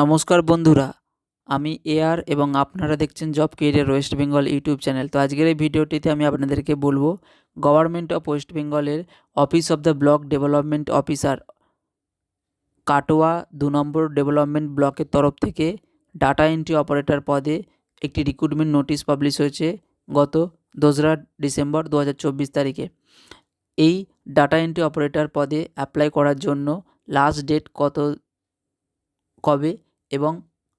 নমস্কার বন্ধুরা, আমি এআর এবং আপনারা দেখছেন job career West Bengal YouTube channel তো আজকের এই ভিডিওটিতে আমি আপনাদেরকে বলব গভর্নমেন্ট অফ ওয়েস্ট বেঙ্গলের office of the block development officer Katwa দু নম্বর ডেভেলপমেন্ট ব্লকের তরফ থেকে ডাটা এন্ট্রি অপারেটর পদে একটি রিক্রুটমেন্ট নোটিশ পাবলিশ হয়েছে গত দোসরা ডিসেম্বর দু হাজার চব্বিশ তারিখে। এই ডাটা এন্ট্রি অপারেটর পদে অ্যাপ্লাই করার জন্য লাস্ট ডেট কত, কবে এবং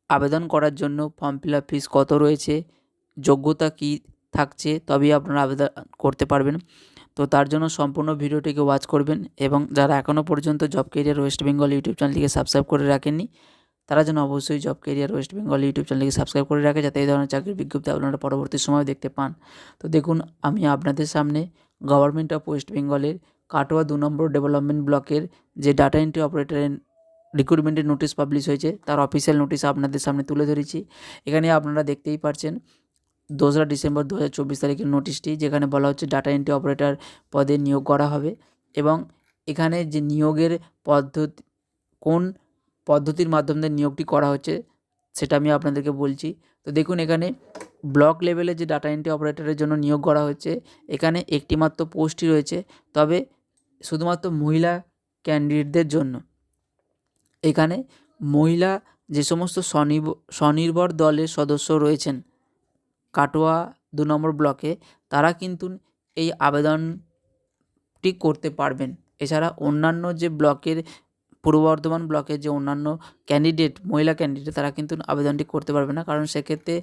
আবেদন করার জন্য ফর্ম ফিল আপ ফিস কত রয়েছে, যোগ্যতা কী থাকছে, তবেই আপনারা আবেদন করতে পারবেন। তো তার জন্য সম্পূর্ণ ভিডিওটিকে ওয়াচ করবেন এবং যারা এখনও পর্যন্ত job career West Bengal YouTube চ্যানেলটিকে সাবস্ক্রাইব করে রাখেননি, তারা যেন অবশ্যই job career West Bengal YouTube চ্যানেলকে সাবস্ক্রাইব করে রাখে যাতে এই ধরনের চাকরির বিজ্ঞপ্তি আপনারা পরবর্তী সময় দেখতে পান। তো দেখুন, আমি আপনাদের সামনে গভর্নমেন্ট অফ ওয়েস্ট বেঙ্গলের কাটোয়া দু নম্বর ডেভেলপমেন্ট ব্লকের যে ডাটা এন্ট্রি অপারেটরের রিক্রুটমেন্টের নোটিশ পাবলিশ হয়েছে, তার অফিসিয়াল নোটিশ আপনাদের সামনে তুলে ধরেছি। এখানে আপনারা দেখতেই পাচ্ছেন দোসরা ডিসেম্বর দু হাজার চব্বিশ তারিখের নোটিশটি যেখানে বলা হচ্ছে ডাটা এন্ট্রি অপারেটর পদে নিয়োগ করা হবে এবং এখানে যে নিয়োগের পদ্ধতি, কোন পদ্ধতির মাধ্যমে নিয়োগটি করা হচ্ছে, সেটা আমি আপনাদেরকে বলছি। তো দেখুন এখানে ব্লক লেভেলে যে ডাটা এন্ট্রি অপারেটরের জন্য নিয়োগ করা হচ্ছে, এখানে একটিমাত্র পোস্টই রয়েছে, তবে শুধুমাত্র মহিলা ক্যান্ডিডেটদের জন্য। এখানে মহিলা যে সমস্ত স্বনির্ভ, স্বনির্ভর দলের সদস্য রয়েছেন, কাটোয়া দু নম্বর ব্লকে, তারা কিন্তু এই আবেদনটি করতে পারবেন। এছাড়া অন্যান্য যে ব্লকের, পূর্ব বর্ধমান ব্লকের যে অন্যান্য ক্যান্ডিডেট মহিলা ক্যান্ডিডেট তারা কিন্তু আবেদনটি করতে পারবে না। কারণ সেক্ষেত্রে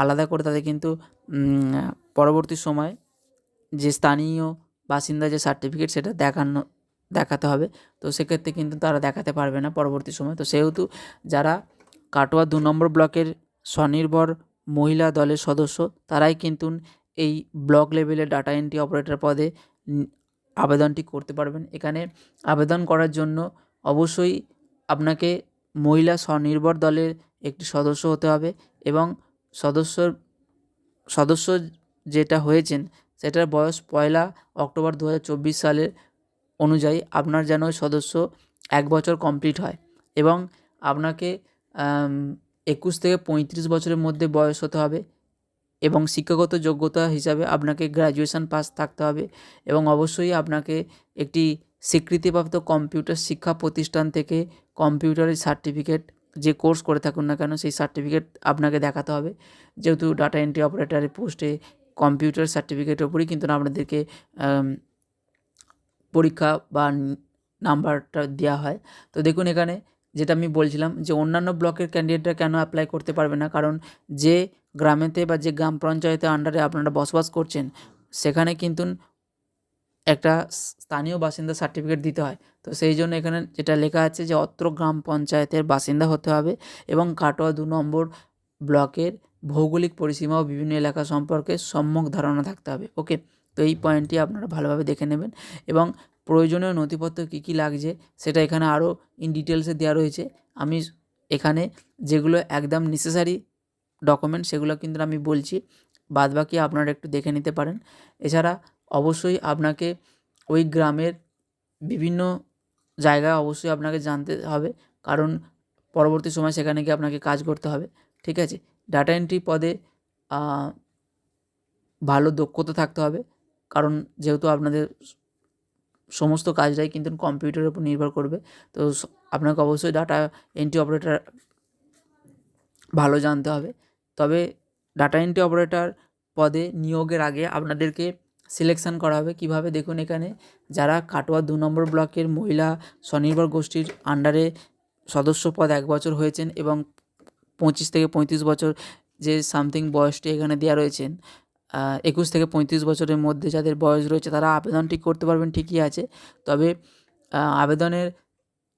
আলাদা করে তাদের কিন্তু পরবর্তী সময় যে স্থানীয় বাসিন্দা যে সার্টিফিকেট সেটা দেখানো দেখাতে হবে। তো সেক্ষেত্রে কিন্তু তারা দেখাতে পারবে না পরবর্তী সময়। তো সেহেতু যারা কাটোয়া দু নম্বর ব্লকের স্বনির্ভর মহিলা দলের সদস্য, তারাই কিন্তু এই ব্লক লেভেলে ডাটা এন্ট্রি অপারেটর পদে আবেদনটি করতে পারবেন। এখানে আবেদন করার জন্য অবশ্যই আপনাকে মহিলা স্বনির্ভর দলের একটি সদস্য হতে হবে এবং সদস্যর সদস্য যেটা হয়েছেন, সেটার বয়স পয়লা অক্টোবর দু হাজার চব্বিশ সালের অনুযায়ী আপনার যেন সদস্য এক বছর কমপ্লিট হয় এবং আপনাকে একুশ থেকে পঁয়ত্রিশ বছরের মধ্যে বয়স হতে হবে এবং শিক্ষাগত যোগ্যতা হিসাবে আপনাকে গ্র্যাজুয়েশন পাস থাকতে হবে এবং অবশ্যই আপনাকে একটি স্বীকৃতিপ্রাপ্ত কম্পিউটার শিক্ষা প্রতিষ্ঠান থেকে কম্পিউটারের সার্টিফিকেট যে কোর্স করে থাকুন না কেন সেই সার্টিফিকেট আপনাকে দেখাতে হবে। যেহেতু ডাটা এন্ট্রি অপারেটারের পোস্টে কম্পিউটার সার্টিফিকেটের উপরেই কিন্তু আপনাদেরকে পরীক্ষা বা নাম্বারটা দেওয়া হয়। তো দেখুন এখানে যেটা আমি বলছিলাম যে অন্যান্য ব্লকের ক্যান্ডিডেটরা কেন অ্যাপ্লাই করতে পারবে না? কারণ যে গ্রামেতে বা যে গ্রাম পঞ্চায়েতের আন্ডারে আপনারা বসবাস করছেন, সেখানে কিন্তু একটা স্থানীয় বাসিন্দা সার্টিফিকেট দিতে হয়। তো সেই জন্য এখানে যেটা লেখা আছে যে অত্র গ্রাম পঞ্চায়েতের বাসিন্দা হতে হবে এবং কাটোয়া দু নম্বর ব্লকের ভৌগোলিক পরিসীমা ও বিভিন্ন এলাকা সম্পর্কে সম্যক ধারণা থাকতে হবে। ওকে তো এই পয়েন্টটি আপনারা ভালোভাবে দেখে নেবেন। এবং প্রয়োজনীয় নথিপত্র কী কী লাগছে সেটা এখানে আরও ইন ডিটেলসে দেওয়া রয়েছে। আমি এখানে যেগুলো একদম নেসেসারি ডকুমেন্ট সেগুলো কিন্তু আমি বলছি বাদ বাকি আপনারা একটু দেখে নিতে পারেন। এছাড়া অবশ্যই আপনাকে ওই গ্রামের বিভিন্ন জায়গা অবশ্যই আপনাকে জানতে হবে, কারণ পরবর্তী সময় সেখানে গিয়ে আপনাকে কাজ করতে হবে, ঠিক আছে? ডাটা এন্ট্রি পদে ভালো দক্ষতা থাকতে হবে। কারণ যেহেতু আপনাদের সমস্ত কাজটাই কিন্তু কম্পিউটারের উপর নির্ভর করবে, তো আপনাকে অবশ্যই ডাটা এন্ট্রি অপারেটার ভালো জানতে হবে। তবে ডাটা এন্ট্রি অপারেটর পদে নিয়োগের আগে আপনাদেরকে সিলেকশান করা হবে কীভাবে দেখুন এখানে, যারা কাটোয়া দু নম্বর ব্লকের মহিলা স্বনির্ভর গোষ্ঠীর আন্ডারে সদস্য পদ এক বছর হয়েছেন এবং পঁচিশ থেকে পঁয়ত্রিশ বছর যে সামথিং বয়সটি এখানে দেওয়া রয়েছেন একুশ থেকে পঁয়ত্রিশ বছরের মধ্যে যাদের বয়স রয়েছে তারা আবেদনটি করতে পারবেন, ঠিকই আছে। তবে আবেদনের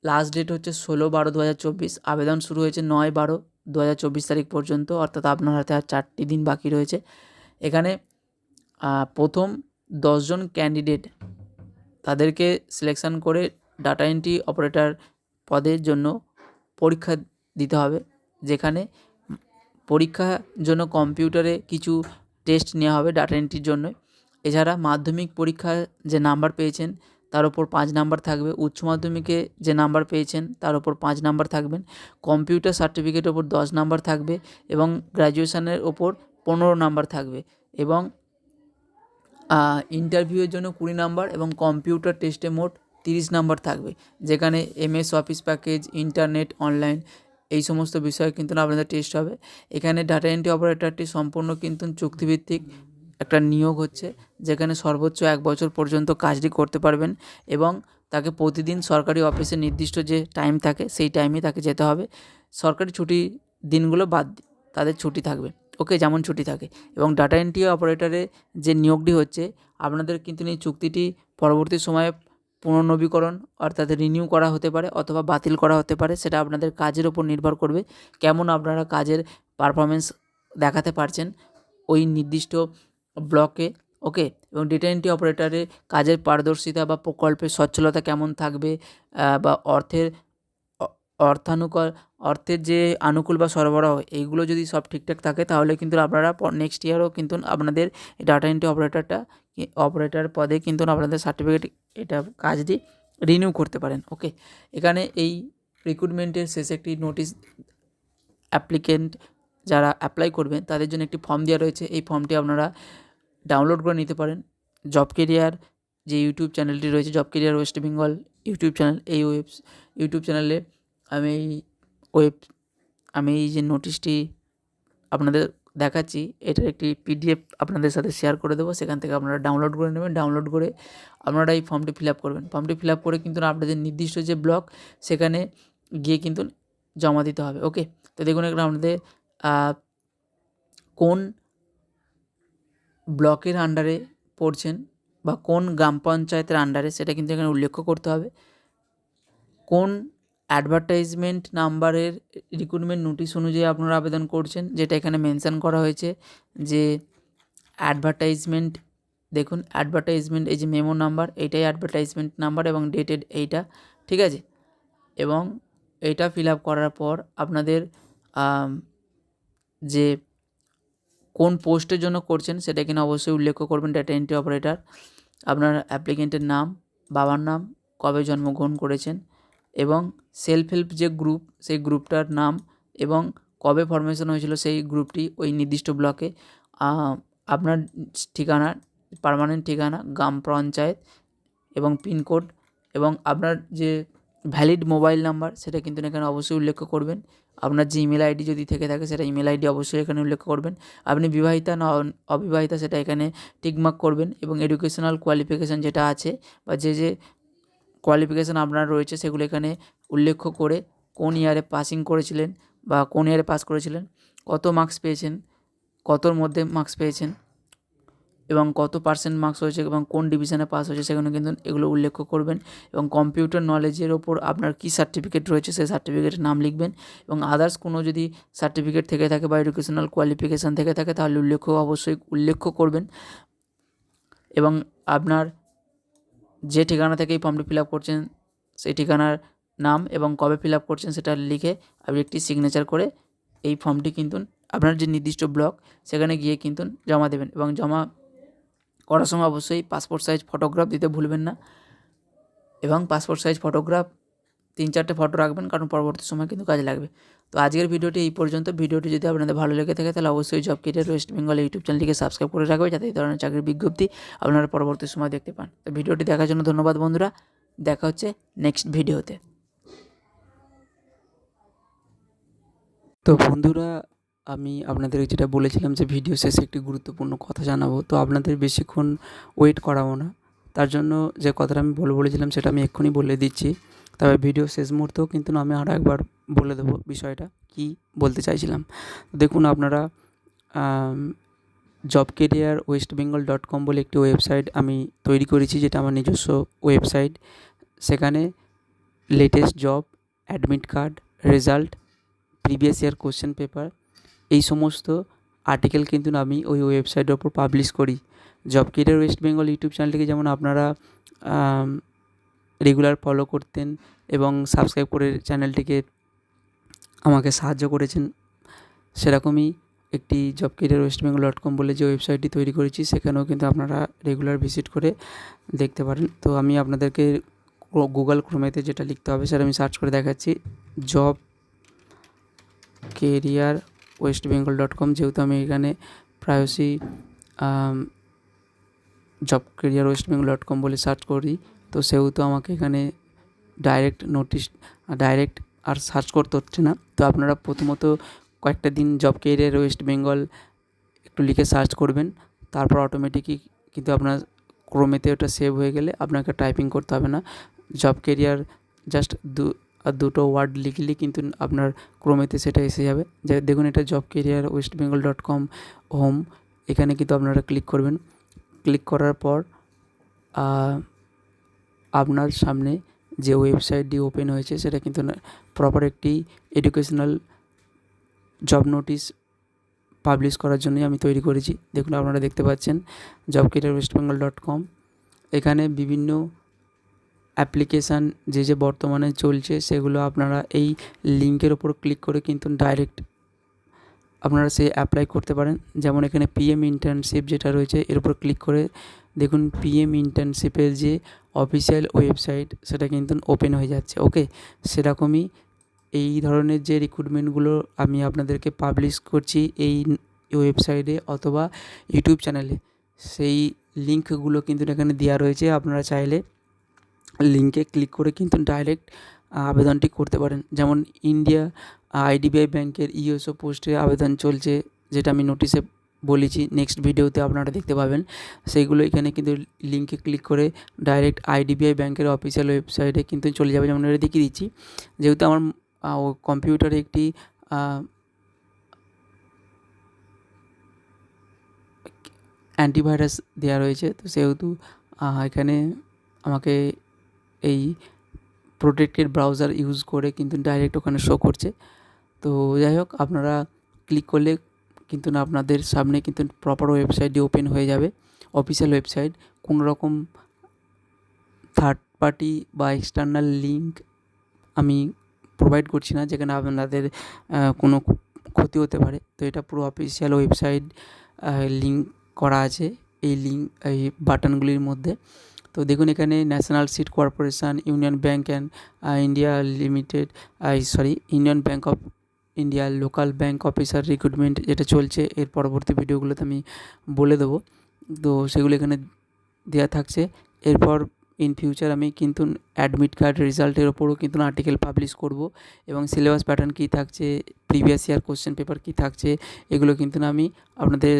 লাস্ট ডেট হচ্ছে ষোলো বারো দু হাজার চব্বিশ। আবেদন শুরু হয়েছে নয় বারো দু হাজার চব্বিশ তারিখ পর্যন্ত, অর্থাৎ আপনার হাতে আর চারটি দিন বাকি রয়েছে। এখানে প্রথম দশজন ক্যান্ডিডেট তাদেরকে সিলেকশান করে ডাটা এন্ট্রি অপারেটর পদের জন্য পরীক্ষা দিতে হবে। যেখানে পরীক্ষার জন্য কম্পিউটারে কিছু টেস্ট নেওয়া হবে ডাটা এন্ট্রির জন্য এছাড়া মাধ্যমিক পরীক্ষায় যে নাম্বার পেয়েছেন, তার ওপর পাঁচ নাম্বার থাকবে। উচ্চ মাধ্যমিকে যে নাম্বার পেয়েছেন, তার ওপর পাঁচ নাম্বার থাকবেন। কম্পিউটার সার্টিফিকেটের ওপর দশ নাম্বার থাকবে এবং গ্র্যাজুয়েশনের ওপর পনেরো নাম্বার থাকবে এবং ইন্টারভিউয়ের জন্য কুড়ি নাম্বার এবং কম্পিউটার টেস্টে মোট তিরিশ নাম্বার থাকবে। যেখানে MS office package internet online এই সমস্ত বিষয়ে কিন্তু আপনাদের টেস্ট হবে। এখানে ডাটা এন্ট্রি অপারেটরটি সম্পূর্ণ কিন্তু চুক্তিভিত্তিক একটা নিয়োগ হচ্ছে, যেখানে সর্বোচ্চ এক বছর পর্যন্ত কাজটি করতে পারবেন এবং তাকে প্রতিদিন সরকারি অফিসে নির্দিষ্ট যে টাইম থাকে সেই টাইমে তাকে যেতে হবে। সরকারি ছুটি দিনগুলো বাদ তাদের ছুটি থাকবে। ওকে যেমন ছুটি থাকে। এবং ডাটা এন্ট্রি অপারেটরে যে নিয়োগটি হচ্ছে, আপনাদের কিন্তু এই চুক্তিটি পরবর্তী সময়ে পুনর্নবীকরণ অর্থাৎ রিনিউ করা হতে পারে অথবা বাতিল করা হতে পারে, সেটা আপনাদের কাজের ওপর নির্ভর করবে। কেমন আপনারা কাজের পারফরমেন্স দেখাতে পারছেন ওই নির্দিষ্ট ব্লকে ওকে এবং ডেটা এন্ট্রি অপারেটরে কাজের পারদর্শিতা বা প্রকল্পের সচ্ছলতা কেমন থাকবে বা অর্থের অর্থানুকূল, অর্থের যে আনুকূল বা সরবরাহ, এইগুলো যদি সব ঠিকঠাক থাকে, তাহলে কিন্তু আপনারা নেক্সট ইয়ারও কিন্তু আপনাদের ডাটা এন্ট্রি অপারেটরটা অপারেটর পদে কিন্তু আপনাদের সার্টিফিকেট এটা কাজটি রিনিউ করতে পারেন ওকে এখানে এই রিক্রুটমেন্টের শেষে একটি নোটিশ অ্যাপ্লিকেন্ট যারা অ্যাপ্লাই করবেন, তাদের জন্য একটি ফর্ম দেওয়া রয়েছে। এই ফর্মটি আপনারা ডাউনলোড করে নিতে পারেন। জব কেরিয়ার যে ইউটিউব চ্যানেলটি রয়েছে job career West Bengal YouTube channel এই ওয়েব ইউটিউব চ্যানেলে আমি এই ওয়েব আমি এই যে নোটিশটি আপনাদের দেখাচ্ছি। এটার একটি পিডিএফ আপনাদের সাথে শেয়ার করে দেবো। সেখান থেকে আপনারা ডাউনলোড করে নেবেন। ডাউনলোড করে আপনারা এই ফর্মটি ফিল আপ করবেন। ফর্মটি ফিল আপ করে কিন্তু আপনাদের নির্দিষ্ট যে ব্লক সেখানে গিয়ে কিন্তু জমা দিতে হবে। ওকে তো দেখুন এখানে আপনাদের কোন ব্লকের আন্ডারে পড়ছেন বা কোন গ্রাম পঞ্চায়েতের আন্ডারে সেটা কিন্তু এখানে উল্লেখ করতে হবে। কোন অ্যাডভার্টাইজমেন্ট নাম্বারের রিক্রুটমেন্ট নোটিশ অনুযায়ী আপনারা আবেদন করছেন, যেটা এখানে মেনশান করা হয়েছে যে অ্যাডভার্টাইজমেন্ট দেখুন অ্যাডভার্টাইজমেন্ট এই যে মেমো নাম্বার এইটাই অ্যাডভার্টাইজমেন্ট নাম্বার এবং ডেটেড এইটা, ঠিক আছে? এবং এইটা ফিল আপ করার পর আপনাদের যে কোন পোস্টের জন্য করছেন সেটা এখানে অবশ্যই উল্লেখ করবেন ডেটা এন্ট্রি অপারেটর আপনার অ্যাপ্লিকেন্টের নাম, বাবার নাম, কবে জন্মগ্রহণ করেছেন এবং সেলফ হেল্প যে গ্রুপ সেই গ্রুপটার নাম এবং কবে ফরমেশন হয়েছিল সেই গ্রুপটি ওই নির্দিষ্ট ব্লকে আপনার ঠিকানা পারমানেন্ট ঠিকানা, গ্রাম পঞ্চায়েত এবং পিনকোড এবং আপনার যে ভ্যালিড মোবাইল নাম্বার সেটা কিন্তু এখানে অবশ্যই উল্লেখ করবেন। আপনার যে ইমেল আইডি যদি থেকে থাকে সেটা ইমেল আইডি অবশ্যই এখানে উল্লেখ করবেন। আপনি বিবাহিতা না অবিবাহিতা সেটা এখানে টিকমার্ক করবেন এবং এডুকেশনাল কোয়ালিফিকেশান যেটা আছে বা যে যে কোয়ালিফিকেশান আপনার রয়েছে সেগুলো এখানে উল্লেখ করে কোন ইয়ারে পাসিং করেছিলেন বা কোন ইয়ারে পাস করেছিলেন, কত মার্কস পেয়েছেন, কতর মধ্যে মার্কস পেয়েছেন এবং কত পার্সেন্ট মার্কস হয়েছে এবং কোন ডিভিশনে পাস হয়েছে সেখানে কিন্তু এগুলো উল্লেখ করবেন এবং কম্পিউটার নলেজের ওপর আপনার কী সার্টিফিকেট রয়েছে সেই সার্টিফিকেটের নাম লিখবেন এবং আদার্স কোনো যদি সার্টিফিকেট থেকে থাকে বা এডুকেশনাল কোয়ালিফিকেশান থেকে থাকে তাহলে উল্লেখ অবশ্যই উল্লেখ করবেন এবং আপনার যে ঠিকানা থেকে এই ফর্মটি ফিল আপ করছেন, সেই ঠিকানার নাম এবং কবে ফিল আপ করছেন সেটা লিখে আপনি একটি সিগনেচার করে এই ফর্মটি কিন্তু আপনার যে নির্দিষ্ট ব্লক সেখানে গিয়ে কিন্তু জমা দেবেন এবং জমা করার সময় অবশ্যই পাসপোর্ট সাইজ ফটোগ্রাফ দিতে ভুলবেন না এবং পাসপোর্ট সাইজ ফটোগ্রাফ তিন চারটে ফটো রাখবেন, কারণ পরবর্তী সময় কিন্তু কাজে লাগবে। তো আজকের ভিডিওটি এই পর্যন্ত। ভিডিওটি যদি আপনাদের ভালো লেগে থাকে, তাহলে অবশ্যই job career West Bengal YouTube চ্যানেলটিকে সাবস্ক্রাইব করে রাখবে, যাতে এই ধরনের চাকরির বিজ্ঞপ্তি আপনারা পরবর্তী সময় দেখতে পান। তো ভিডিওটি দেখার জন্য ধন্যবাদ বন্ধুরা। দেখা হচ্ছে নেক্সট ভিডিওতে। তো বন্ধুরা, আমি আপনাদের যেটা বলেছিলাম যে ভিডিও শেষে একটি গুরুত্বপূর্ণ কথা জানাব। তো আপনাদের বেশিক্ষণ ওয়েট করাবো না। তার জন্য যে কথাটা আমি বলে বলেছিলাম, সেটা আমি এক্ষুনি বলে দিচ্ছি। তবে ভিডিও শেষ মুহূর্তেও কিন্তু আমি আরও একবার বলে দেবো বিষয়টা, কি বলতে চাইছিলাম। দেখুন, আপনারা job career West Bengal dot com বলে একটি ওয়েবসাইট আমি তৈরি করেছি, যেটা আমার নিজস্ব ওয়েবসাইট সেখানে latest job admit card result previous year question paper এই সমস্ত আর্টিকেল কিন্তু আমি ওই ওয়েবসাইটের ওপর পাবলিশ করি। Job career West Bengal YouTube চ্যানেলটিকে যেমন আপনারা রেগুলার ফলো করতেন এবং সাবস্ক্রাইব করে চ্যানেলটিকে আমাকে সাহায্য করেছেন। সেরকমই একটি job career West Bengal dot com বলে যে ওয়েবসাইটটি তৈরি করেছি, সেখানেও কিন্তু আপনারা রেগুলার ভিজিট করে দেখতে পারেন। তো আমি আপনাদেরকে গুগল ক্রোমেতে যেটা লিখতে হবে সেটা আমি সার্চ করে দেখাচ্ছি। Job career West Bengal dot com যেহেতু আমি এখানে প্রায়শই job career West Bengal dot com বলে সার্চ করি। তো সেহেতু আমাকে এখানে ডাইরেক্ট নোটিশ ডাইরেক্ট আর সার্চ করতে হচ্ছে না। তো আপনারা প্রথমত কয়েকটা দিন জব কেরিয়ার ওয়েস্ট বেঙ্গল একটু লিখে সার্চ করবেন। তারপর অটোমেটিকই কিন্তু আপনার ক্রোমেতে ওটা সেভ হয়ে গেলে আপনাকে টাইপিং করতে হবে না। জব কেরিয়ার জাস্ট দু, আর দুটো ওয়ার্ড লিখলেই কিন্তু আপনার ক্রোমেতে সেটা এসে যাবে। যে দেখুন এটা job career West Bengal dot com home এখানে কিন্তু আপনারা ক্লিক করবেন। ক্লিক করার পর আপনার সামনে যে ওয়েবসাইটটি ওপেন হয়েছে, সেটা কিন্তু প্রপার একটি এডুকেশনাল জব নোটিশ পাবলিশ করার জন্যই আমি তৈরি করেছি। দেখুন, আপনারা দেখতে পাচ্ছেন job career West Bengal dot com এখানে বিভিন্ন অ্যাপ্লিকেশান যে যে বর্তমানে চলছে, সেগুলো আপনারা এই লিঙ্কের ওপর ক্লিক করে কিন্তু ডাইরেক্ট আপনারা সে অ্যাপ্লাই করতে পারেন। যেমন এখানে পিএম ইন্টার্নশিপ যেটা রয়েছে, এর উপর ক্লিক করে দেখুন পিএম ইন্টার্নশিপের যে অফিসিয়াল ওয়েবসাইট সেটা কিন্তু ওপেন হয়ে যাচ্ছে ওকে সেরকমই এই ধরনের যে রিক্রুটমেন্টগুলো আমি আপনাদেরকে পাবলিশ করছি এই ওয়েবসাইটে অথবা ইউটিউব চ্যানেলে সেই লিঙ্কগুলো কিন্তু এখানে দেওয়া রয়েছে, আপনারা চাইলে লিঙ্কে ক্লিক করে কিন্তু ডাইরেক্ট আবেদনটি করতে পারেন। যেমন ইন্ডিয়া আইডিবিআই ব্যাংকের ইউএসও পোস্টে আবেদন চলছে, যেটা আমি নোটিশে বলেছি নেক্সট ভিডিওতে আপনারা দেখতে পাবেন। সেইগুলো এখানে কিন্তু লিঙ্কে ক্লিক করে ডাইরেক্ট আইডিবিআই ব্যাংকের অফিসিয়াল ওয়েবসাইটে কিন্তু চলে যাবে। যেমন এটা দেখিয়ে দিচ্ছি, যেহেতু আমার কম্পিউটারে একটি অ্যান্টিভাইরাস দেওয়া রয়েছে, তো সেহেতু এখানে আমাকে এই প্রোটেক্টেড ব্রাউজার ইউজ করে কিন্তু ডাইরেক্ট ওখানে শো করছে। তো যাই হোক, আপনারা ক্লিক করলে কিন্তু না, আপনাদের সামনে কিন্তু প্রপার ওয়েবসাইটটি ওপেন হয়ে যাবে অফিসিয়াল ওয়েবসাইট কোনো রকম থার্ড পার্টি বা এক্সটার্নাল লিঙ্ক আমি প্রোভাইড করছি না, যেখানে আপনাদের কোনো ক্ষতি হতে পারে। তো এটা পুরো অফিসিয়াল ওয়েবসাইট লিঙ্ক করা আছে এই লিঙ্ক এই বাটনগুলির মধ্যে। তো দেখুন এখানে national seed corporation union bank and India limited sorry union bank of India local bank officer recruitment যেটা চলছে, এর পরবর্তী ভিডিওগুলোতে আমি বলে দেবো। তো সেগুলো এখানে দেওয়া থাকছে। এরপর ইন ফিউচার আমি কিন্তু অ্যাডমিট কার্ড রেজাল্টের ওপরও কিন্তু আর্টিকেল পাবলিশ করব এবং সিলেবাস প্যাটার্ন কী থাকছে প্রিভিয়াস ইয়ার কোশ্চেন পেপার কী থাকছে, এগুলো কিন্তু আমি আপনাদের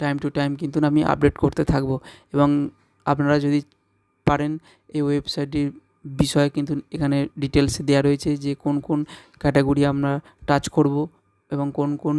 টাইম টু টাইম কিন্তু আমি আপডেট করতে থাকব। এবং আপনারা যদি পারেন এই ওয়েবসাইটটির বিষয়ে কিন্তু এখানে ডিটেলসে দেওয়া রয়েছে যে কোন কোন ক্যাটাগরি আমরা টাচ করব এবং কোন কোন